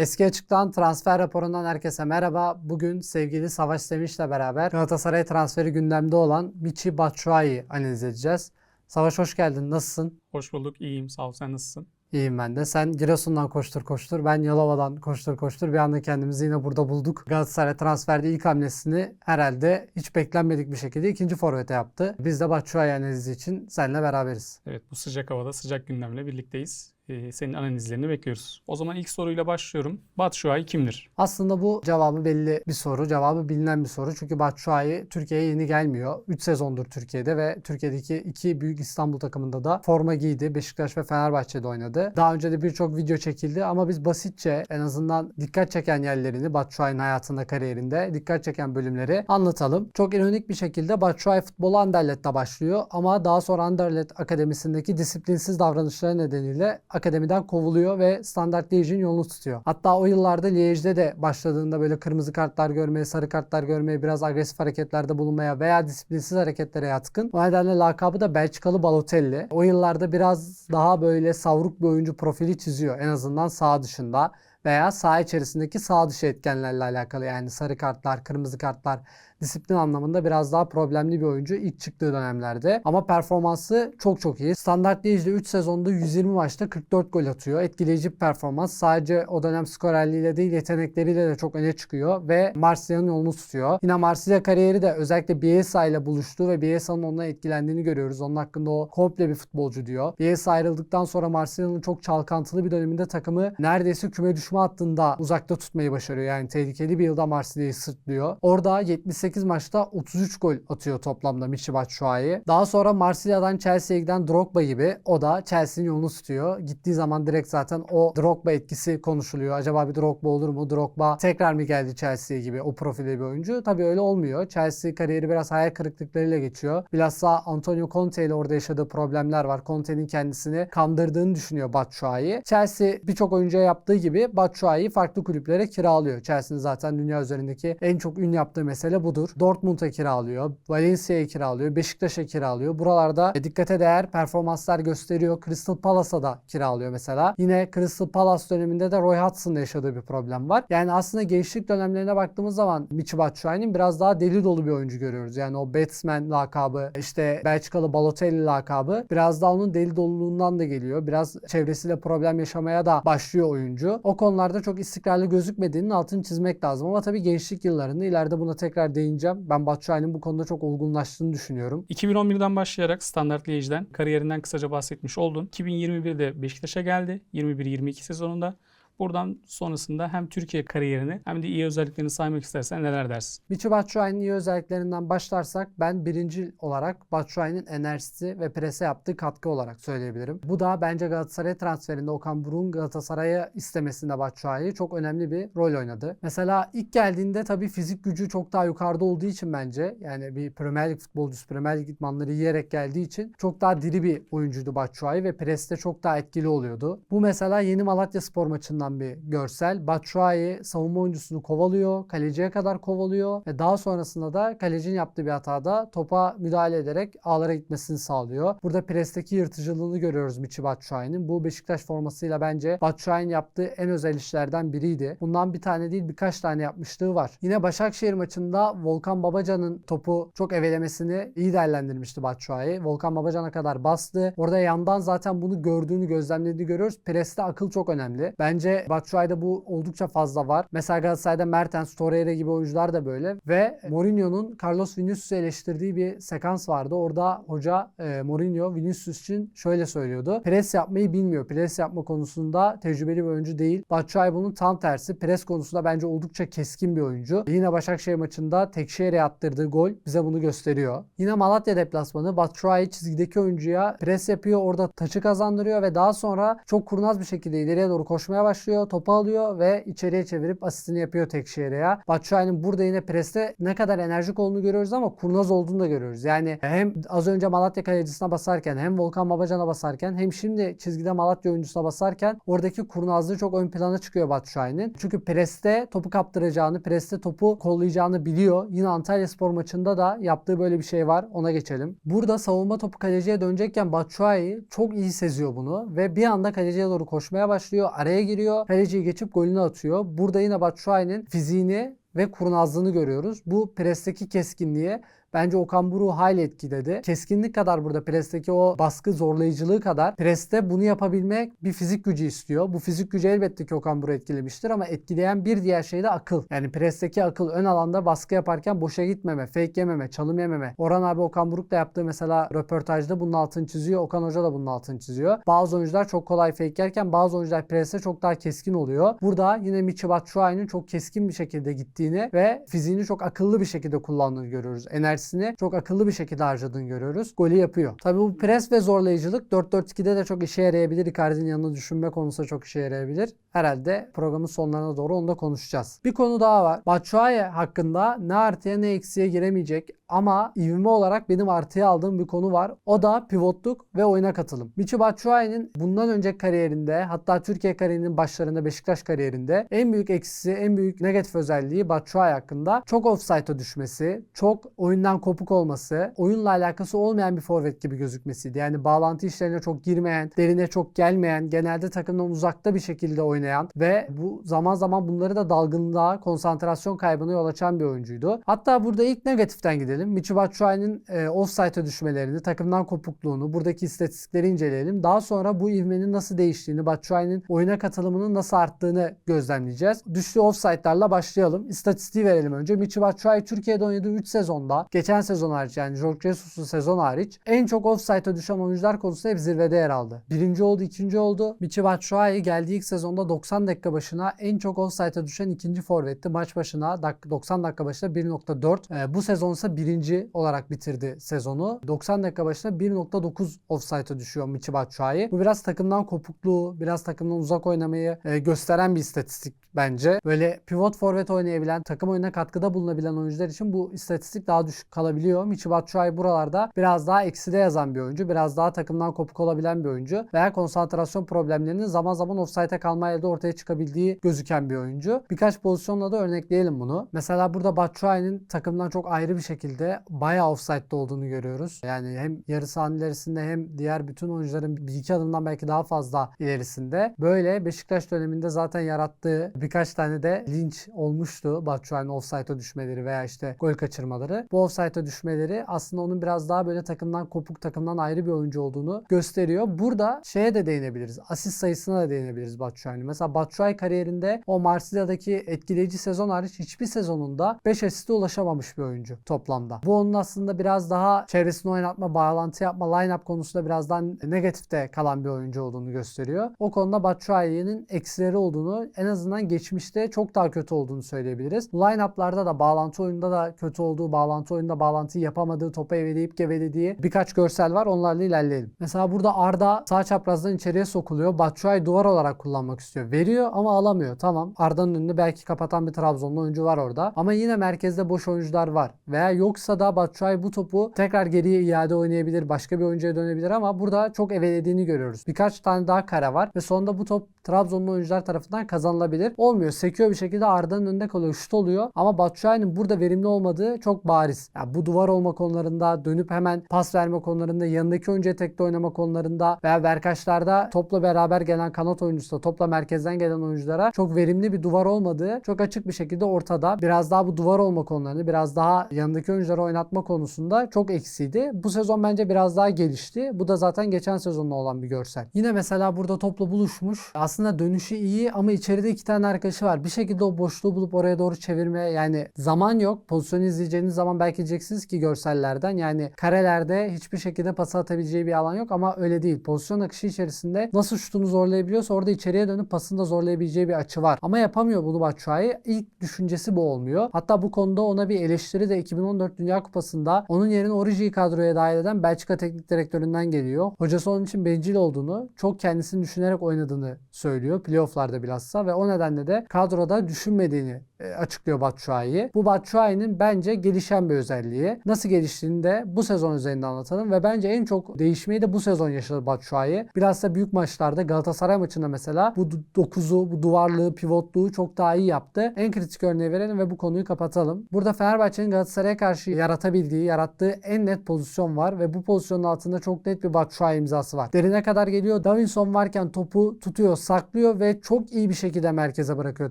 Eski Açık'tan transfer raporundan herkese merhaba. Bugün sevgili Savaş Sevinç'le beraber Galatasaray transferi gündemde olan Michi Batshuayi analiz edeceğiz. Savaş hoş geldin. Nasılsın? Hoş bulduk. İyiyim. Sağ ol. Sen nasılsın? İyiyim ben de. Sen Giresun'dan koştur koştur. Ben Yalova'dan koştur koştur. Bir anda kendimizi yine burada bulduk. Galatasaray transferde ilk hamlesini herhalde hiç beklenmedik bir şekilde ikinci forvete yaptı. Biz de Batshuayi analizi için seninle beraberiz. Evet bu sıcak havada sıcak gündemle birlikteyiz. Ee, senin analizlerini bekliyoruz. O zaman ilk soruyla başlıyorum. Batshuayi kimdir? Aslında bu cevabı belli bir soru. Cevabı bilinen bir soru. Çünkü Batshuayi Türkiye'ye yeni gelmiyor. 3 sezondur Türkiye'de ve Türkiye'deki iki büyük İstanbul takımında da forma giydi. Beşiktaş ve Fenerbahçe'de oynadı. Daha önce de birçok video çekildi ama biz basitçe en azından dikkat çeken yerlerini Batshuayi'nin hayatında, kariyerinde dikkat çeken bölümleri anlatalım. Çok ironik bir şekilde Batshuayi futbolu Anderlet'te başlıyor ama daha sonra Anderlet Akademisi'ndeki disiplinsiz davranışları nedeniyle akademiden kovuluyor ve Standard Liège'in yolunu tutuyor. Hatta o yıllarda Liège'de de başladığında böyle kırmızı kartlar görmeye, sarı kartlar görmeye, biraz agresif hareketlerde bulunmaya veya disiplinsiz hareketlere yatkın. O nedenle lakabı da Belçikalı Balotelli. O yıllarda biraz daha böyle savruk bir oyuncu profili çiziyor. En azından sağ dışında veya saha içerisindeki sağ dışı etkenlerle alakalı yani sarı kartlar, kırmızı kartlar disiplin anlamında biraz daha problemli bir oyuncu ilk çıktığı dönemlerde. Ama performansı çok çok iyi. Standart Liège'de 3 sezonda 120 maçta 44 gol atıyor. Etkileyici bir performans. Sadece o dönem skorerliğiyle değil yetenekleriyle de çok öne çıkıyor ve Marsilya'nın yolunu tutuyor. Yine Marsilya kariyeri de özellikle Bielsa ile buluştu ve Bielsa'nın ondan etkilendiğini görüyoruz. Onun hakkında o komple bir futbolcu diyor. Bielsa ayrıldıktan sonra Marsilya'nın çok çalkantılı bir döneminde takımı neredeyse küme düşme hattında uzakta tutmayı başarıyor. Yani tehlikeli bir yılda Marsilya'yı sırtlıyor. Orada 78 maçta 33 gol atıyor toplamda Michy Batshuayi. Daha sonra Marsilya'dan Chelsea'ye giden Drogba gibi o da Chelsea'nin yolunu tutuyor. Gittiği zaman direkt zaten o Drogba etkisi konuşuluyor. Acaba bir Drogba olur mu? Drogba tekrar mı geldi Chelsea'ye gibi o profilde bir oyuncu? Tabii öyle olmuyor. Chelsea kariyeri biraz hayal kırıklıklarıyla geçiyor. Bilhassa Antonio Conte ile orada yaşadığı problemler var. Conte'nin kendisini kandırdığını düşünüyor Batshuayi. Chelsea birçok oyuncuya yaptığı gibi Batshuayi'yi farklı kulüplere kiralıyor. Chelsea'nin zaten dünya üzerindeki en çok ün yaptığı mesele budur. Dortmund'a kiralıyor, Valencia'ya kiralıyor, Beşiktaş'a kiralıyor. Buralarda dikkate değer performanslar gösteriyor. Crystal Palace'a da kiralıyor mesela. Yine Crystal Palace döneminde de Roy Hodgson'la yaşadığı bir problem var. Yani aslında gençlik dönemlerine baktığımız zaman Michy Batshuayi'nin biraz daha deli dolu bir oyuncu görüyoruz. Yani o Batsman lakabı, işte Belçikalı Balotelli lakabı biraz daha onun deli doluluğundan da geliyor. Biraz çevresiyle problem yaşamaya da başlıyor oyuncu. O konularda çok istikrarlı gözükmediğinin altını çizmek lazım. Ama tabii gençlik yıllarında ileride buna tekrar değineceğim. Ben Batshuayi'nin bu konuda çok olgunlaştığını düşünüyorum. 2011'den başlayarak Standard Liège'den kariyerinden kısaca bahsetmiş oldun. 2021'de Beşiktaş'a geldi. 21-22 sezonunda. Buradan sonrasında hem Türkiye kariyerini hem de iyi özelliklerini saymak istersen neler dersin? Michy Batshuayi'nin iyi özelliklerinden başlarsak ben birinci olarak Batshuayi'nin enerjisi ve prese yaptığı katkı olarak söyleyebilirim. Bu da bence Galatasaray transferinde Okan Buruk'un Galatasaray'a istemesinde Batshuayi çok önemli bir rol oynadı. Mesela ilk geldiğinde tabii fizik gücü çok daha yukarıda olduğu için bence yani bir Premier Lig futbolcusu Premier Lig idmanları yiyerek geldiği için çok daha diri bir oyuncuydu Batshuayi ve preste çok daha etkili oluyordu. Bu mesela yeni Malatya Spor maçından bir görsel. Batshuayi savunma oyuncusunu kovalıyor. Kaleciye kadar kovalıyor. Ve daha sonrasında da kalecinin yaptığı bir hatada topa müdahale ederek ağlara gitmesini sağlıyor. Burada presteki yırtıcılığını görüyoruz Michy Batshuayi'nin. Bu Beşiktaş formasıyla bence Batshuayi'nin yaptığı en özel işlerden biriydi. Bundan bir tane değil birkaç tane yapmışlığı var. Yine Başakşehir maçında Volkan Babacan'ın topu çok evelemesini iyi değerlendirmişti Batshuayi. Volkan Babacan'a kadar bastı. Orada yandan zaten bunu gördüğünü, gözlemlediğini görüyoruz. Preste akıl çok önemli. Bence Batshuayi'de bu oldukça fazla var. Mesela Galatasaray'da Mertens, Torreira gibi oyuncular da böyle ve Mourinho'nun Carlos Vinicius'u eleştirdiği bir sekans vardı. Orada hoca e, Mourinho Vinicius için şöyle söylüyordu. Pres yapmayı bilmiyor. Pres yapma konusunda tecrübeli bir oyuncu değil. Batshuayi bunun tam tersi. Pres konusunda bence oldukça keskin bir oyuncu. Yine Başakşehir maçında Tekşehir'e attırdığı gol bize bunu gösteriyor. Yine Malatya deplasmanı Batshuayi çizgideki oyuncuya pres yapıyor. Orada taçı kazandırıyor ve daha sonra çok kurnaz bir şekilde ileriye doğru koşmaya başlıyor. Topu alıyor ve içeriye çevirip asistini yapıyor Tekşehir'e. Batshuayi'nin burada yine preste ne kadar enerjik olduğunu görüyoruz ama kurnaz olduğunu da görüyoruz. Yani hem az önce Malatya kalecisine basarken hem Volkan Babacan'a basarken hem şimdi çizgide Malatya oyuncusuna basarken oradaki kurnazlığı çok ön plana çıkıyor Batshuayi'nin. Çünkü preste topu kaptıracağını, preste topu kollayacağını biliyor. Yine Antalya Spor maçında da yaptığı böyle bir şey var. Ona geçelim. Burada savunma topu kaleciye dönecekken Batshuayi çok iyi seziyor bunu ve bir anda kaleciye doğru koşmaya başlıyor. Araya giriyor gidiyor. Kaleciyi geçip golünü atıyor. Burada yine Batshuayi'nin fiziğini ve kurnazlığını görüyoruz. Bu presteki keskinliğe Bence Okan Buruk'u hayli etkiledi. Keskinlik kadar burada presteki o baskı zorlayıcılığı kadar preste bunu yapabilmek bir fizik gücü istiyor. Bu fizik gücü elbette ki Okan Buruk'u etkilemiştir ama etkileyen bir diğer şey de akıl. Yani presteki akıl ön alanda baskı yaparken boşa gitmeme, fake yememe, çalım yememe. Orhan abi Okan Buruk'la yaptığı mesela röportajda bunun altını çiziyor. Okan Hoca da bunun altını çiziyor. Bazı oyuncular çok kolay fake yerken bazı oyuncular preste çok daha keskin oluyor. Burada yine Michi Batshuayi'nin çok keskin bir şekilde gittiğini ve fiziğini çok akıllı bir şekilde kullandığını görüyoruz. Enerjisini çok akıllı bir şekilde harcadığını görüyoruz. Golü yapıyor. Tabii bu pres ve zorlayıcılık 4-4-2'de de çok işe yarayabilir. Icardi'nin yanına düşünme konusunda çok işe yarayabilir. Herhalde programın sonlarına doğru onu da konuşacağız. Bir konu daha var. Batshuayi hakkında ne artıya ne eksiye giremeyecek ama ivme olarak benim artıya aldığım bir konu var. O da pivotluk ve oyuna katılım. Michi Batshuayi'nin bundan önceki kariyerinde hatta Türkiye kariyerinin başlarında Beşiktaş kariyerinde en büyük eksisi, en büyük negatif özelliği Batshuayi hakkında çok offside'a düşmesi, çok oyundan kopuk olması, oyunla alakası olmayan bir forvet gibi gözükmesiydi. Yani bağlantı işlerine çok girmeyen, derine çok gelmeyen, genelde takımdan uzakta bir şekilde oynayan ve bu zaman zaman bunları da dalgınlığa, konsantrasyon kaybına yol açan bir oyuncuydu. Hatta burada ilk negatiften gidelim. Michi Batshuayi'nin e, offside'a düşmelerini, takımdan kopukluğunu, buradaki istatistikleri inceleyelim. Daha sonra bu ivmenin nasıl değiştiğini, Batshuayi'nin oyuna katılımının nasıl arttığını gözlemleyeceğiz. Düştüğü offside'larla başlayalım. İstatistiği verelim önce. Michi Batshuayi Türkiye'de oynadığı 3 sezonda, geçen sezon hariç yani Jorge Jesus'un sezon hariç en çok offside'a düşen oyuncular konusunda hep zirvede yer aldı. Birinci oldu, ikinci oldu. Michi Batshuayi geldiği ilk sezonda 90 dakika başına en çok offside'a düşen ikinci forvetti. Maç başına dak- 90 dakika başına 1.4. Ee, bu sezon ise birinci olarak bitirdi sezonu. 90 dakika başına 1.9 offside'a düşüyor Michi Batshuayi. Bu biraz takımdan kopukluğu, biraz takımdan uzak oynamayı e, gösteren bir istatistik bence. Böyle pivot forvet oynayabilen, takım oyununa katkıda bulunabilen oyuncular için bu istatistik daha düşük kalabiliyor. Michi Batshuayi buralarda biraz daha ekside yazan bir oyuncu. Biraz daha takımdan kopuk olabilen bir oyuncu. Veya konsantrasyon problemlerinin zaman zaman offside'e kalmayla da ortaya çıkabildiği gözüken bir oyuncu. Birkaç pozisyonla da örnekleyelim bunu. Mesela burada Batshuayi'nin takımdan çok ayrı bir şekilde bayağı offside'de olduğunu görüyoruz. Yani hem yarı sahanın ilerisinde hem diğer bütün oyuncuların bir iki adımdan belki daha fazla ilerisinde. Böyle Beşiktaş döneminde zaten yarattığı birkaç tane de linç olmuştu. Batshuayi'nin offside'a düşmeleri veya işte gol kaçırmaları. Bu offside'a düşmeleri aslında onun biraz daha böyle takımdan kopuk, takımdan ayrı bir oyuncu olduğunu gösteriyor. Burada şeye de değinebiliriz. Asist sayısına da değinebiliriz Batshuayi'nin. Mesela Batshuayi kariyerinde o Marsilya'daki etkileyici sezon hariç hiçbir sezonunda 5 asiste ulaşamamış bir oyuncu toplamda. Bu onun aslında biraz daha çevresini oynatma, bağlantı yapma, line-up konusunda biraz daha negatifte kalan bir oyuncu olduğunu gösteriyor. O konuda Batshuayi'nin eksileri olduğunu en azından geçmişte çok daha kötü olduğunu söyleyebiliriz. Line-up'larda da bağlantı oyunda da kötü olduğu, bağlantı oyunda bağlantıyı yapamadığı, topa eveleyip gevelediği birkaç görsel var. Onlarla ilerleyelim. Mesela burada Arda sağ çaprazdan içeriye sokuluyor. Batshuayi duvar olarak kullanmak istiyor. Veriyor ama alamıyor. Tamam. Arda'nın önünü belki kapatan bir Trabzonlu oyuncu var orada. Ama yine merkezde boş oyuncular var. Veya yoksa da Batshuayi bu topu tekrar geriye iade oynayabilir. Başka bir oyuncuya dönebilir ama burada çok evelediğini görüyoruz. Birkaç tane daha kare var ve sonunda bu top Trabzonlu oyuncular tarafından kazanılabilir. Olmuyor. Sekiyor bir şekilde Arda'nın önünde kalıyor. Şut oluyor. Ama Batshuayi'nin burada verimli olmadığı çok bariz. Yani bu duvar olma konularında, dönüp hemen pas verme konularında, yanındaki oyuncuya tekte oynama konularında veya verkaçlarda topla beraber gelen kanat oyuncusu topla merkezden gelen oyunculara çok verimli bir duvar olmadığı çok açık bir şekilde ortada. Biraz daha bu duvar olma konularını, biraz daha yanındaki oyuncuları oynatma konusunda çok eksiydi. Bu sezon bence biraz daha gelişti. Bu da zaten geçen sezonda olan bir görsel. Yine mesela burada topla buluşmuş. Aslında dönüşü iyi ama içeride iki tane arkadaşı var. Bir şekilde o boşluğu bulup oraya doğru çevirme yani zaman yok. Pozisyonu izleyeceğiniz zaman belki diyeceksiniz ki görsellerden yani karelerde hiçbir şekilde pas atabileceği bir alan yok ama öyle değil. Pozisyon akışı içerisinde nasıl şutunu zorlayabiliyorsa orada içeriye dönüp pasını da zorlayabileceği bir açı var. Ama yapamıyor bunu Batshuayi. İlk düşüncesi bu olmuyor. Hatta bu konuda ona bir eleştiri de 2014 Dünya Kupası'nda onun yerine Origi'yi kadroya dahil eden Belçika Teknik Direktöründen geliyor. Hocası onun için bencil olduğunu, çok kendisini düşünerek oynadığını söylüyor. Playoff'larda bilhassa ve o nedenle de kadroda düşünmediğini açıklıyor Batshuayi. Bu Batshuayi'nin bence gelişen bir özelliği. Nasıl geliştiğini de bu sezon üzerinde anlatalım ve bence en çok değişmeyi de bu sezon yaşadı Batshuayi. Biraz da büyük maçlarda Galatasaray maçında mesela bu 9'u, bu duvarlığı, pivotluğu çok daha iyi yaptı. En kritik örneği verelim ve bu konuyu kapatalım. Burada Fenerbahçe'nin Galatasaray'a karşı yaratabildiği, yarattığı en net pozisyon var ve bu pozisyonun altında çok net bir Batshuayi imzası var. Derine kadar geliyor. Davinson varken topu tutuyor, saklıyor ve çok iyi bir şekilde merkeze bırakıyor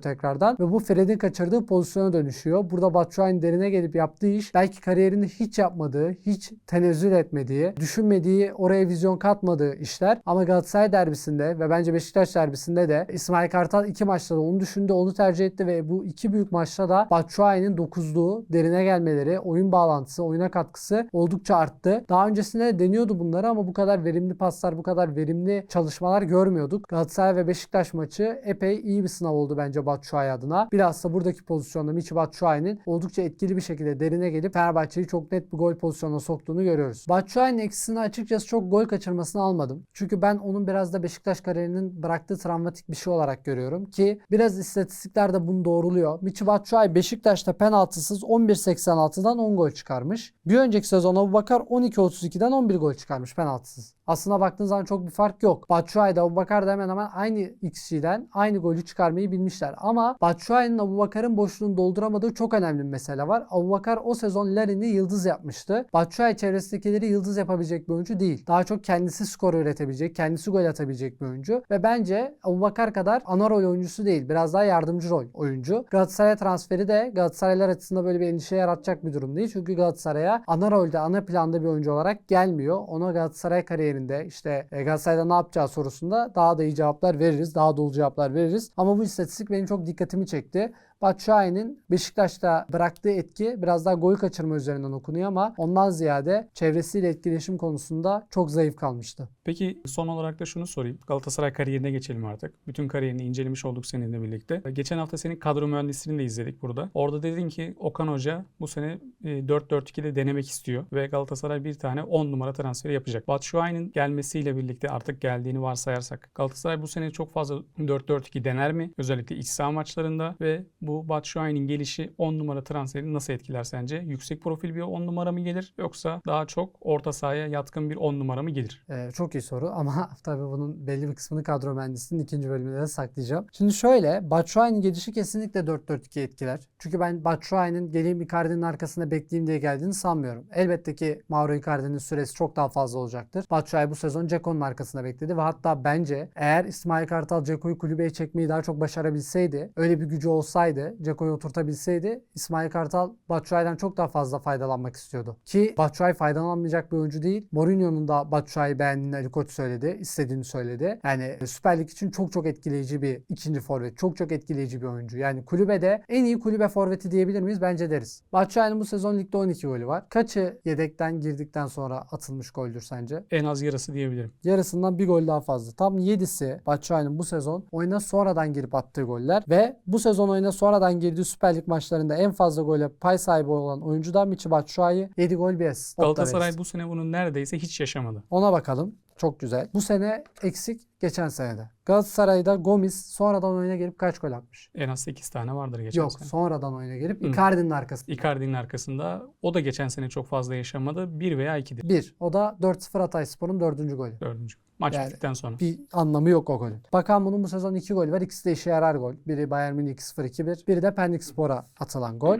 tekrardan ve bu Fred'in kaçırdığı pozisyona dönüşüyor. Burada Batshuayi'nin derine gelip yaptığı iş belki kariyerinde hiç yapmadığı, hiç tenezzül etmediği, düşünmediği, oraya vizyon katmadığı işler ama Galatasaray derbisinde ve bence Beşiktaş derbisinde de İsmail Kartal iki maçta da onu düşündü, onu tercih etti ve bu iki büyük maçta da Batshuayi'nin dokuzluğu, derine gelmeleri, oyun bağlantısı, oyuna katkısı oldukça arttı. Daha öncesinde de deniyordu bunları ama bu kadar verimli paslar, bu kadar verimli çalışmalar görmüyorduk. Galatasaray ve Beşiktaş maçı epey iyi bir sınav oldu bence Batshuayi adına. Bilhassa buradaki pozisyonda Michi Batshuayi'nin oldukça etkili bir şekilde derine gelip Fenerbahçe'yi çok net bir gol pozisyonuna soktuğunu görüyoruz. Batshuayi'nin eksisini açıkçası çok gol kaçırmasını almadım. Çünkü ben onun biraz da Beşiktaş kariyerinin bıraktığı travmatik bir şey olarak görüyorum ki biraz istatistikler de bunu doğruluyor. Michi Batshuayi Beşiktaş'ta penaltısız 11.86'dan 10 gol çıkarmış. Bir önceki sezon Abubakar 12.32'den 11 gol çıkarmış penaltısız. Aslına baktığın zaman çok bir fark yok. Batshuayi de Abubakar da hemen hemen aynı XG'den aynı golü çıkarmayı bilmişler. Ama Batshuayi'nin Abubakar'ın boşluğunu dolduramadığı çok önemli bir mesele var. Abubakar o sezon Larin'i yıldız yapmıştı. Batshuayi çevresindekileri yıldız yapabilecek bir oyuncu değil. Daha çok kendisi skor üretebilecek, kendisi gol atabilecek bir oyuncu. Ve bence Abubakar kadar ana rol oyuncusu değil. Biraz daha yardımcı rol oyuncu. Galatasaray transferi de Galatasaraylar açısından böyle bir endişe yaratacak bir durum değil. Çünkü Galatasaray'a ana rolde, ana planda bir oyuncu olarak gelmiyor. Ona Galatasaray kariyerinde işte e, Galatasaray'da ne yapacağı sorusunda daha da iyi cevaplar veririz. Daha dolu cevaplar veririz. Ama bu istatistik benim çok dikkatimi çekti. Batshuayi'nin Beşiktaş'ta bıraktığı etki biraz daha gol kaçırma üzerinden okunuyor ama ondan ziyade çevresiyle etkileşim konusunda çok zayıf kalmıştı. Peki son olarak da şunu sorayım. Galatasaray kariyerine geçelim artık. Bütün kariyerini incelemiş olduk seninle birlikte. Geçen hafta senin kadro mühendisliğini de izledik burada. Orada dedin ki Okan Hoca bu sene e, 4-4-2'de denemek istiyor ve Galatasaray bir tane 10 numara transferi yapacak. Batshuayi'nin gelmesiyle birlikte artık geldiğini varsayarsak Galatasaray bu sene çok fazla 4-4-2 dener mi? Özellikle iç saha maçlarında ve bu Batshuayi'nin gelişi 10 numara transferini nasıl etkiler sence? Yüksek profil bir 10 numara mı gelir yoksa daha çok orta sahaya yatkın bir 10 numara mı gelir? Ee, çok iyi soru ama tabii bunun belli bir kısmını kadro mühendisliğinin ikinci bölümünde de saklayacağım. Şimdi şöyle Batshuayi'nin gelişi kesinlikle 4-4-2 etkiler. Çünkü ben Batshuayi'nin geleyim Icardi'nin arkasında bekleyeyim diye geldiğini sanmıyorum. Elbette ki Mauro Icardi'nin süresi çok daha fazla olacaktır. Batshuayi bu sezon Ceko'nun arkasında bekledi ve hatta bence eğer İsmail Kartal Ceko'yu kulübeye çekmeyi daha çok başarabilseydi, öyle bir gücü olsaydı, Ceko'yu oturtabilseydi İsmail Kartal Batshuayi'den çok daha fazla faydalanmak istiyordu. Ki Batshuayi faydalanmayacak bir oyuncu değil. Mourinho'nun da Batshuayi beğendiğini Ali Koç söyledi, istediğini söyledi. Yani Süper Lig için çok çok etkileyici bir ikinci forvet. Çok çok etkileyici bir oyuncu. Yani kulübede en iyi kulübe forveti diyebilir miyiz? Bence deriz. Batshuayi'nin bu sezon ligde 12 golü var. Kaçı yedekten girdikten sonra atılmış goldür sence? En az yarısı diyebilirim. Yarısından bir gol daha fazla. Tam 7'si Batshuayi'nin bu sezon oyuna sonradan girip attığı goller ve bu sezon oyuna sonradan girdiği Süper Lig maçlarında en fazla gole pay sahibi olan oyuncu da Michi Batshuayi. 7 gol bir asist. Galatasaray bu sene bunu neredeyse hiç yaşamadı. Ona bakalım. Çok güzel. Bu sene eksik geçen senede. Galatasaray'da Gomis sonradan oyuna gelip kaç gol atmış? En az 8 tane vardır geçen Yok sene. sonradan oyuna gelip. Icardi'nin arkasında. Icardi'nin arkasında o da geçen sene çok fazla yaşamadı. 1 veya 2'dir. Bir. O da 4-0 Hatay Spor'un dördüncü golü. Dördüncü. Maç Yani- bittikten sonra. Bir anlamı yok o golün. Bakan bunun bu sezon iki gol var. İkisi de işe yarar gol. Biri Bayern Münih 2-0-2-1. Biri de Pendik Spor'a atılan gol.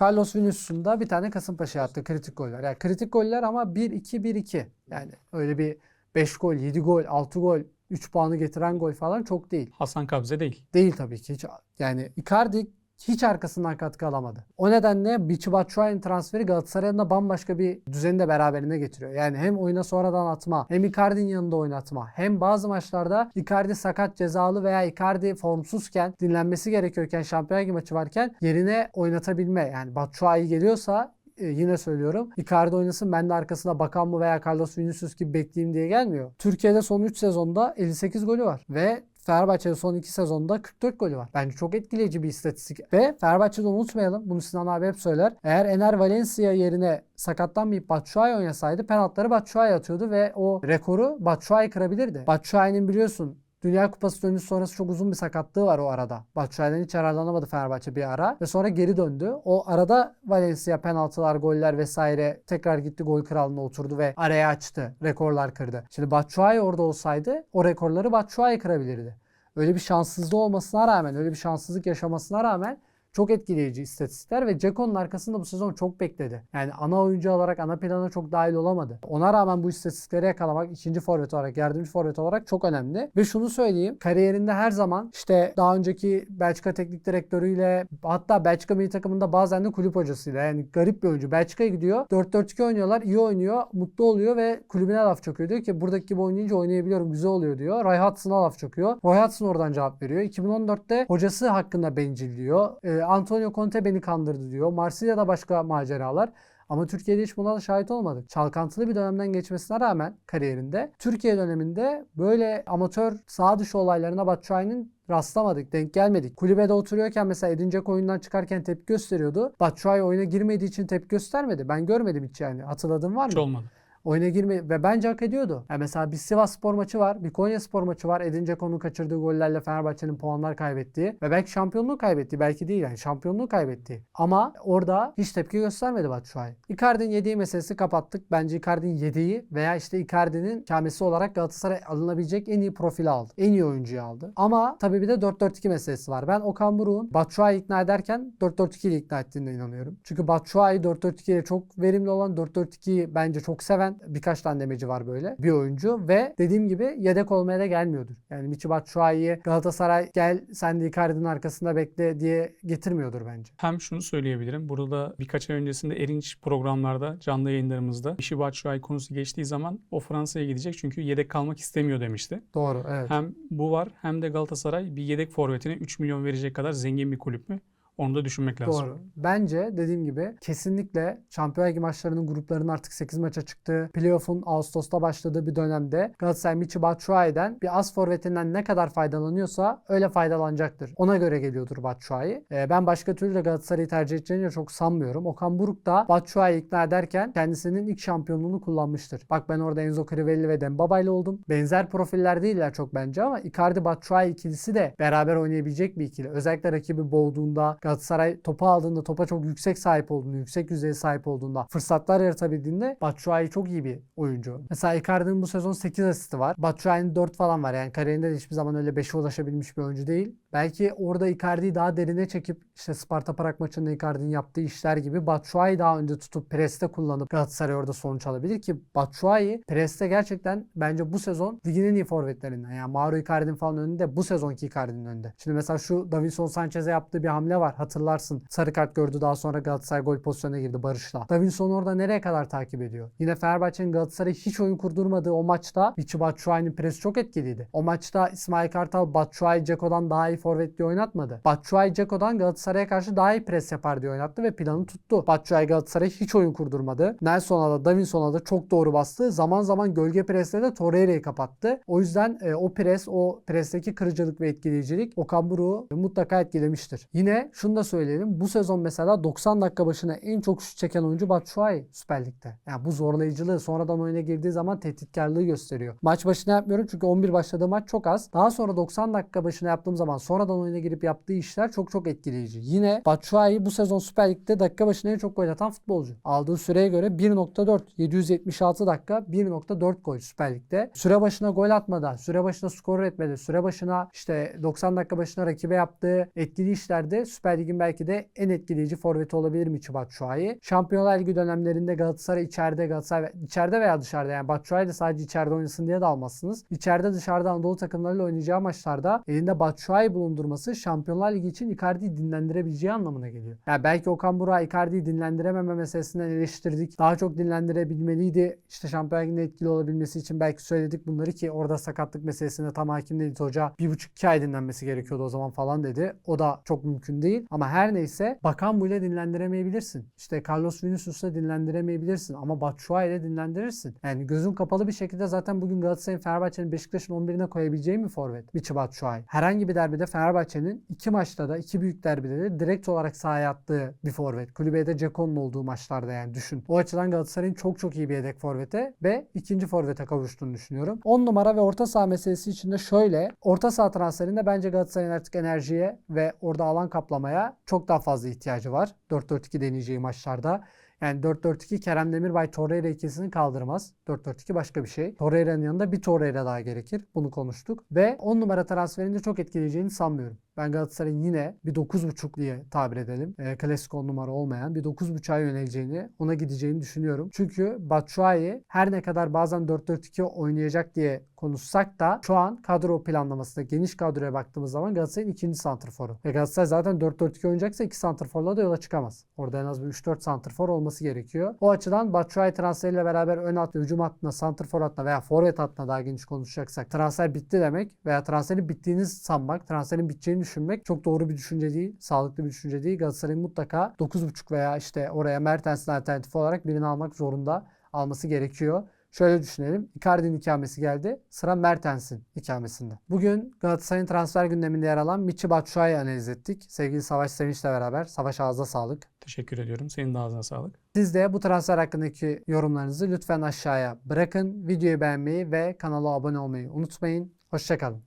Carlos Vinicius'un da bir tane Kasımpaşa'ya attığı kritik goller. Yani kritik goller ama 1-2-1-2. Yani öyle bir 5 gol, 7 gol, 6 gol, 3 puanı getiren gol falan çok değil. Hasan Kabze değil. Değil tabii ki. Hiç, yani Icardi hiç arkasından katkı alamadı. O nedenle Batshuayi'nin transferi Galatasaray'ın da bambaşka bir düzeni de beraberine getiriyor. Yani hem oyuna sonradan atma, hem Icardi'nin yanında oynatma, hem bazı maçlarda Icardi sakat cezalı veya Icardi formsuzken, dinlenmesi gerekiyorken, Şampiyonlar Ligi maçı varken yerine oynatabilme. Yani Batshuayi geliyorsa e, yine söylüyorum. Icardi oynasın ben de arkasında Bakan mı veya Carlos Vinicius gibi bekleyeyim diye gelmiyor. Türkiye'de son 3 sezonda 58 golü var ve Fenerbahçe'de son 2 sezonda 44 golü var. Bence çok etkileyici bir istatistik. Ve Fenerbahçe'de unutmayalım. Bunu Sinan abi hep söyler. Eğer Ener Valencia yerine sakatlanmayıp Batshuayi oynasaydı penaltıları Batshuayi atıyordu ve o rekoru Batshuayi kırabilirdi. Batshuayi'nin biliyorsun Dünya Kupası dönüşü sonrası çok uzun bir sakatlığı var o arada. Batshuayi'den hiç yararlanamadı Fenerbahçe bir ara ve sonra geri döndü. O arada Valencia penaltılar, goller vesaire tekrar gitti gol kralına oturdu ve araya açtı. Rekorlar kırdı. Şimdi Batshuayi orada olsaydı o rekorları Batshuayi kırabilirdi. Öyle bir şanssızlığı olmasına rağmen, öyle bir şanssızlık yaşamasına rağmen çok etkileyici istatistikler ve Ceko'nun arkasında bu sezon çok bekledi. Yani ana oyuncu olarak ana plana çok dahil olamadı. Ona rağmen bu istatistikleri yakalamak ikinci forvet olarak, yardımcı forvet olarak çok önemli. Ve şunu söyleyeyim. Kariyerinde her zaman işte daha önceki Belçika teknik direktörüyle hatta Belçika milli takımında bazen de kulüp hocasıyla yani garip bir oyuncu. Belçika'ya gidiyor. 4-4-2 oynuyorlar. iyi oynuyor. Mutlu oluyor ve kulübüne laf çakıyor. Diyor ki buradaki gibi oynayınca oynayabiliyorum. Güzel oluyor diyor. Roy Hudson'a laf çakıyor. Roy Hudson oradan cevap veriyor. 2014'te hocası hakkında bencil diyor. Ee, Antonio Conte beni kandırdı diyor. Marsilya'da başka maceralar. Ama Türkiye'de hiç buna da şahit olmadık. Çalkantılı bir dönemden geçmesine rağmen kariyerinde Türkiye döneminde böyle amatör sağ dışı olaylarına Batshuayi'nin rastlamadık, denk gelmedik. Kulübede oturuyorken mesela Edin oyundan çıkarken tepki gösteriyordu. Batshuayi oyuna girmediği için tepki göstermedi. Ben görmedim hiç yani. Hatırladığın var Hiç mı? olmadı. Oyuna girme ve bence hak ediyordu. Yani mesela bir Sivas Spor maçı var, bir Konya Spor maçı var. Edin Dzeko'nun kaçırdığı gollerle Fenerbahçe'nin puanlar kaybettiği ve belki şampiyonluğu kaybetti, belki değil yani şampiyonluğu kaybetti. Ama orada hiç tepki göstermedi Batshuayi. Icardi'nin yediği meselesi kapattık. Bence Icardi'nin yediği veya işte Icardi'nin kamesi olarak Galatasaray alınabilecek en iyi profili aldı. En iyi oyuncuyu aldı. Ama tabii bir de 4-4-2 meselesi var. Ben Okan Buruk'un Batshuayi ikna ederken 4-4-2 ile ikna ettiğine inanıyorum. Çünkü Batshuayi 4-4-2 ile çok verimli olan 4-4-2'yi bence çok seven birkaç tane demeci var böyle bir oyuncu ve dediğim gibi yedek olmaya da gelmiyordur. Yani Michi Batshuayi'yi Galatasaray gel sen de Icardi'nin arkasında bekle diye getirmiyordur bence. Hem şunu söyleyebilirim. Burada birkaç ay öncesinde Erinç programlarda canlı yayınlarımızda Michy Batshuayi konusu geçtiği zaman o Fransa'ya gidecek çünkü yedek kalmak istemiyor demişti. Doğru evet. Hem bu var hem de Galatasaray bir yedek forvetine 3 milyon verecek kadar zengin bir kulüp mü? Onu da düşünmek lazım. Doğru. Bence dediğim gibi kesinlikle Şampiyon Ligi maçlarının gruplarının artık 8 maça çıktığı, playoff'un Ağustos'ta başladığı bir dönemde Galatasaray Michi Batshuayi'den bir az forvetinden ne kadar faydalanıyorsa öyle faydalanacaktır. Ona göre geliyordur Batshuayi. Ee, ben başka türlü de Galatasaray'ı tercih edeceğini çok sanmıyorum. Okan Buruk da Batshuayi'yi ikna ederken kendisinin ilk şampiyonluğunu kullanmıştır. Bak ben orada Enzo Crivelli ve Dembaba ile oldum. Benzer profiller değiller çok bence ama Icardi Batshuayi ikilisi de beraber oynayabilecek bir ikili. Özellikle rakibi boğduğunda Galatasaray topu aldığında topa çok yüksek sahip olduğunda, yüksek yüzeye sahip olduğunda, fırsatlar yaratabildiğinde Batshuayi çok iyi bir oyuncu. Mesela Icardi'nin bu sezon 8 asisti var. Batshuayi'nin 4 falan var. Yani kariyerinde de hiçbir zaman öyle 5'e ulaşabilmiş bir oyuncu değil. Belki orada Icardi'yi daha derine çekip işte Sparta Prag maçında Icardi'nin yaptığı işler gibi Batshuayi daha önce tutup preste kullanıp Galatasaray orada sonuç alabilir ki Batshuayi preste gerçekten bence bu sezon ligin en iyi forvetlerinden. Yani Mauro Icardi'nin falan önünde bu sezonki Icardi'nin önünde. Şimdi mesela şu Davinson Sanchez'e yaptığı bir hamle var. Hatırlarsın. Sarı kart gördü daha sonra Galatasaray gol pozisyonuna girdi Barış'la. Davinson orada nereye kadar takip ediyor? Yine Fenerbahçe'nin Galatasaray'ı hiç oyun kurdurmadığı o maçta Michi Batshuayi'nin presi çok etkiliydi. O maçta İsmail Kartal Batshuayi Ceko'dan daha iyi forvet diye oynatmadı. Batshuayi Ceko'dan Galatasaray'a karşı daha iyi pres yapar diye oynattı ve planı tuttu. Batshuayi Galatasaray'a hiç oyun kurdurmadı. Nelson'a da Davinson'a da çok doğru bastı. Zaman zaman gölge presle de Torreira'yı kapattı. O yüzden e, o pres, o presteki kırıcılık ve etkileyicilik Okan Buruk'u mutlaka etkilemiştir. Yine şunu da söyleyelim. Bu sezon mesela 90 dakika başına en çok şut çeken oyuncu Batshuayi Süper Lig'de. Yani bu zorlayıcılığı sonradan oyuna girdiği zaman tehditkarlığı gösteriyor. Maç başına yapmıyorum çünkü 11 başladığı maç çok az. Daha sonra 90 dakika başına yaptığım zaman sonradan oyuna girip yaptığı işler çok çok etkileyici. Yine Batshuayi bu sezon Süper Lig'de dakika başına en çok gol atan futbolcu. Aldığı süreye göre 1.4 776 dakika 1.4 gol Süper Lig'de. Süre başına gol atmadan, süre başına skor etmedi, süre başına işte 90 dakika başına rakibe yaptığı etkili işlerde Süper Lig'in belki de en etkileyici forveti olabilir Michi Batshuayi. Şampiyonlar Ligi dönemlerinde Galatasaray içeride, Galatasaray içeride veya dışarıda yani Batshuayi de sadece içeride oynasın diye de almazsınız. İçeride dışarıda Anadolu takımlarıyla oynayacağı maçlarda elinde Batshuayi bulundurması Şampiyonlar Ligi için Icardi'yi dinlendirebileceği anlamına geliyor. Yani belki Okan Burak Icardi'yi dinlendirememe meselesinden eleştirdik. Daha çok dinlendirebilmeliydi. İşte Şampiyonlar Ligi'nde etkili olabilmesi için belki söyledik bunları ki orada sakatlık meselesinde tam hakim değiliz hoca. Bir buçuk iki ay dinlenmesi gerekiyordu o zaman falan dedi. O da çok mümkün değil. Ama her neyse Bakan bu ile dinlendiremeyebilirsin. İşte Carlos Vinicius'la dinlendiremeyebilirsin. Ama Batshuayi ile dinlendirirsin. Yani gözün kapalı bir şekilde zaten bugün Galatasaray'ın Fenerbahçe'nin Beşiktaş'ın 11'ine koyabileceği bir forvet. Michi Batshuayi. Herhangi bir derbide derbide Fenerbahçe'nin iki maçta da iki büyük derbide de direkt olarak sahaya attığı bir forvet. Kulübede Ceko'nun olduğu maçlarda yani düşün. O açıdan Galatasaray'ın çok çok iyi bir yedek forvete ve ikinci forvete kavuştuğunu düşünüyorum. 10 numara ve orta saha meselesi için de şöyle. Orta saha transferinde bence Galatasaray'ın artık enerjiye ve orada alan kaplamaya çok daha fazla ihtiyacı var. 4-4-2 deneyeceği maçlarda. Yani 4-4-2 Kerem Demirbay Torreira ikisini kaldırmaz. 4-4-2 başka bir şey. Torreira'nın yanında bir Torreira daha gerekir. Bunu konuştuk. Ve 10 numara transferinde çok etkileyeceğini sanmıyorum. Ben Galatasaray'ın yine bir 9.5 diye tabir edelim. E, klasik 10 numara olmayan bir 9.5'a yöneleceğini, ona gideceğini düşünüyorum. Çünkü Batshuayi her ne kadar bazen 4-4-2 oynayacak diye konuşsak da şu an kadro planlamasında geniş kadroya baktığımız zaman Galatasaray'ın ikinci santrforu. Ve Galatasaray zaten 4-4-2 oynayacaksa iki santrforla da yola çıkamaz. Orada en az bir 3-4 santrfor olması gerekiyor. O açıdan Batshuayi transferiyle beraber ön hat, hücum hattına, santrfor hattına veya forvet hattına daha geniş konuşacaksak transfer bitti demek veya transferin bittiğini sanmak, transferin biteceğini düşünmek çok doğru bir düşünce değil, sağlıklı bir düşünce değil. Galatasaray'ın mutlaka 9.5 veya işte oraya Mertens'in alternatifi olarak birini almak zorunda alması gerekiyor. Şöyle düşünelim. Icardi'nin ikamesi geldi. Sıra Mertens'in ikamesinde. Bugün Galatasaray'ın transfer gündeminde yer alan Michi Batshuayi'yi analiz ettik. Sevgili Savaş Sevinç'le beraber. Savaş ağza sağlık. Teşekkür ediyorum. Senin de ağzına sağlık. Siz de bu transfer hakkındaki yorumlarınızı lütfen aşağıya bırakın. Videoyu beğenmeyi ve kanala abone olmayı unutmayın. Hoşçakalın.